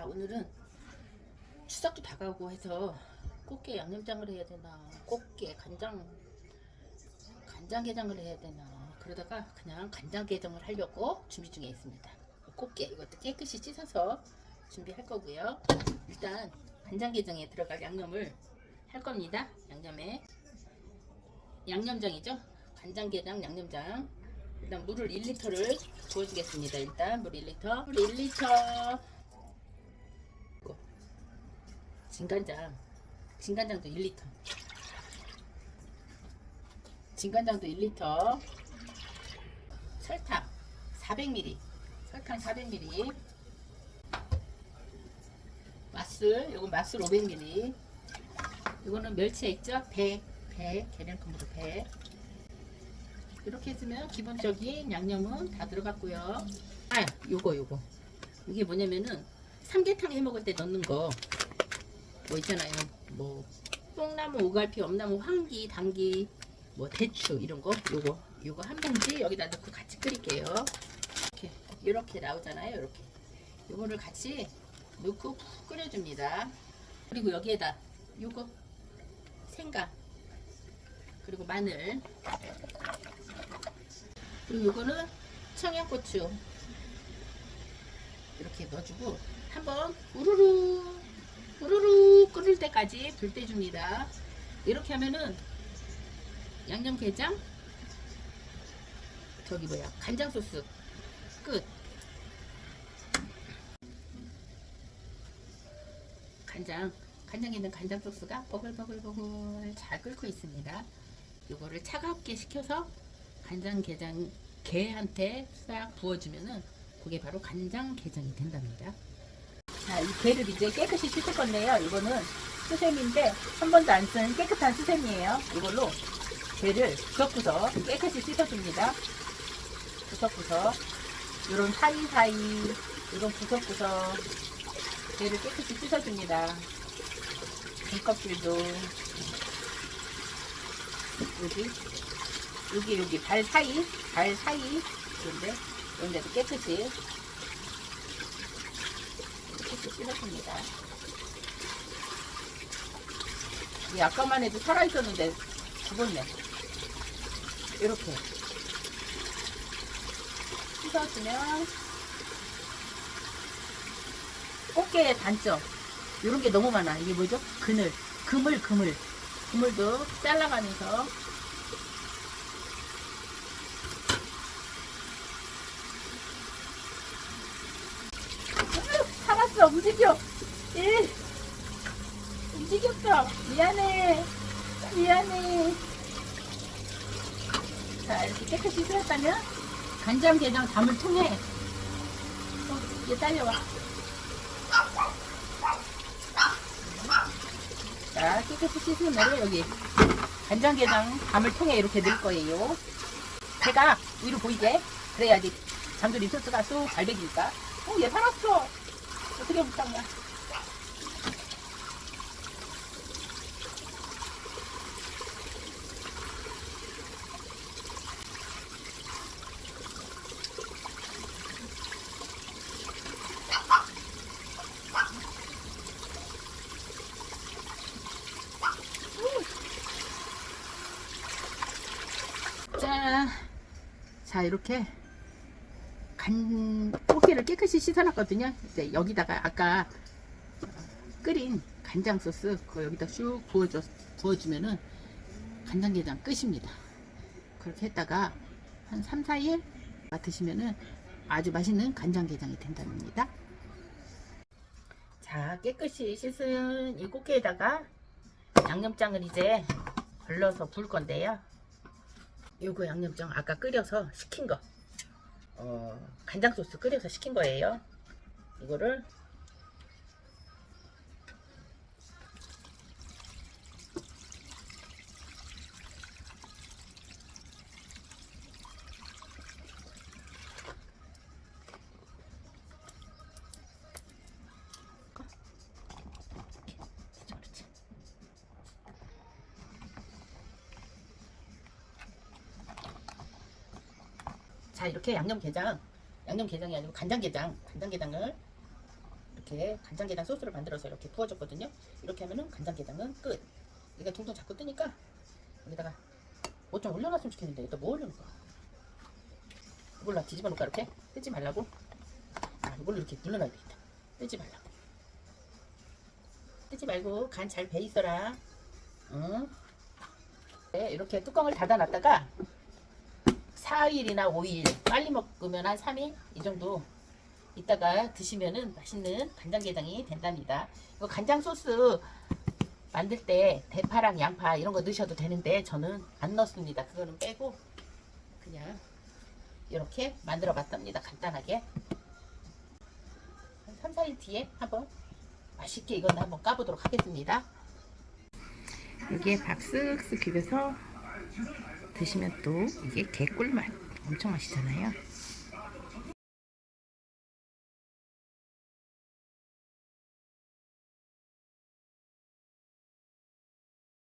자 오늘은 추석도 다가오고 해서 꽃게 양념장을 해야 되나 꽃게 간장 간장게장을 해야 되나 그러다가 그냥 간장게장을 하려고 준비 중에 있습니다. 꽃게 이것도 깨끗이 씻어서 준비할 거고요. 일단 간장게장에 들어갈 양념을 할 겁니다. 양념에. 양념장이죠? 간장게장 양념장. 일단 물을 1리터를 부어주겠습니다 일단. 물 1리터. 물 1리터 진간장. 진간장도 1리터. 진간장도 1리터. 설탕 400ml 설탕 400ml 맛술 요거 맛술 500ml 요거는 멸치 있죠? 배, 배 계량컴으로 배. 이렇게 했으면 기본적인 양념은 다 들어갔고요. 아 요거 요거. 이게 뭐냐면은 삼계탕 해 먹을 때 넣는 거 뭐 있잖아요. 뭐 뽕나무, 오갈피, 엄나무, 황기, 당기, 뭐 대추 이런 거 요거 요거 한 봉지 여기다 넣고 같이 끓일게요. 이렇게 이렇게 나오잖아요. 이렇게 요거를 같이 넣고 푹 끓여줍니다. 그리고 여기에다 요거 생강 그리고 마늘 그리고 요거는 청양고추 이렇게 넣어주고 한번 우르르 끓을 때까지 불 떼줍니다. 이렇게 하면은 양념게장 저기 뭐야 간장 소스 끝. 간장 간장에 있는 간장 소스가 버글버글버글 잘 끓고 있습니다. 이거를 차갑게 식혀서 간장게장 게한테 싹 부어주면은 그게 바로 간장게장이 된답니다. 자, 이 게를 이제 깨끗이 씻을 건데요. 이거는 수세미인데 한 번도 안 쓴 깨끗한 수세미예요. 이걸로 게를 구석구석 깨끗이 씻어줍니다. 구석구석 이런 사이사이 이런 구석구석 게를 깨끗이 씻어줍니다. 등껍질도 여기 여기 여기 발 사이 발 사이 이런데 이런 데도 깨끗이 이렇게 씻었습니다. 이 아까만 해도 살아있었는데 죽었네. 이렇게. 씻어주면 꽃게의 단점. 이런 게 너무 많아. 이게 뭐죠? 그늘. 그물, 그물. 그물도 잘라가면서 음, 살았어 움직여 1 지겹다. 미안해. 미안해. 자, 이렇게 깨끗이 끓였다면 간장게장 담을 통해 어, 얘 딸려와. 자, 깨끗이 씻은 거를 여기 간장게장 담을 통해 이렇게 넣을 거예요. 배가 위로 보이게 그래야지 잠들 리소스가 쑥 잘 배기니까. 어, 얘 살았어. 어떻게 못한 거야. 자, 자 이렇게 간 꽃게를 깨끗이 씻어놨거든요. 이제 여기다가 아까 끓인 간장 소스 그거 여기다 슉 부어줘 부어주면은 간장게장 끝입니다. 그렇게 했다가 한 3, 4일 드시면은 아주 맛있는 간장게장이 된답니다. 자 깨끗이 씻은 이 꽃게에다가 양념장을 이제 걸러서 부을 건데요. 요거 양념장 아까 끓여서 식힌 거 어, 간장 소스 끓여서 시킨 거예요. 이거를 자 이렇게 양념게장 양념게장이 아니고 간장게장 간장게장을 이렇게 간장게장 소스를 만들어서 이렇게 부어줬거든요. 이렇게 하면은 간장게장은 끝. 이게 둥둥 자꾸 뜨니까 여기다가 뭐 좀 올려놨으면 좋겠는데 또 뭐 올려놓을까? 이걸로 뒤집어 놓을까 이렇게? 뜨지 말라고? 아 이걸로 이렇게 눌러놔야 되겠다. 뜨지 말라고. 뜨지 말고 간 잘 배 있어라. 응? 네, 이렇게 뚜껑을 닫아 놨다가 4일이나 5일 빨리 먹으면 한 3일 이 정도 이따가 드시면은 맛있는 간장게장이 된답니다. 이거 간장 소스 만들 때 대파랑 양파 이런 거 넣으셔도 되는데 저는 안 넣습니다. 그거는 빼고 그냥 이렇게 만들어 봤답니다. 간단하게 한 3, 4일 뒤에 한번 맛있게 이건 한번 까보도록 하겠습니다. 여기에 밥 쓱쓱 비벼서 드시면 또 이게 개꿀맛 엄청 맛있잖아요.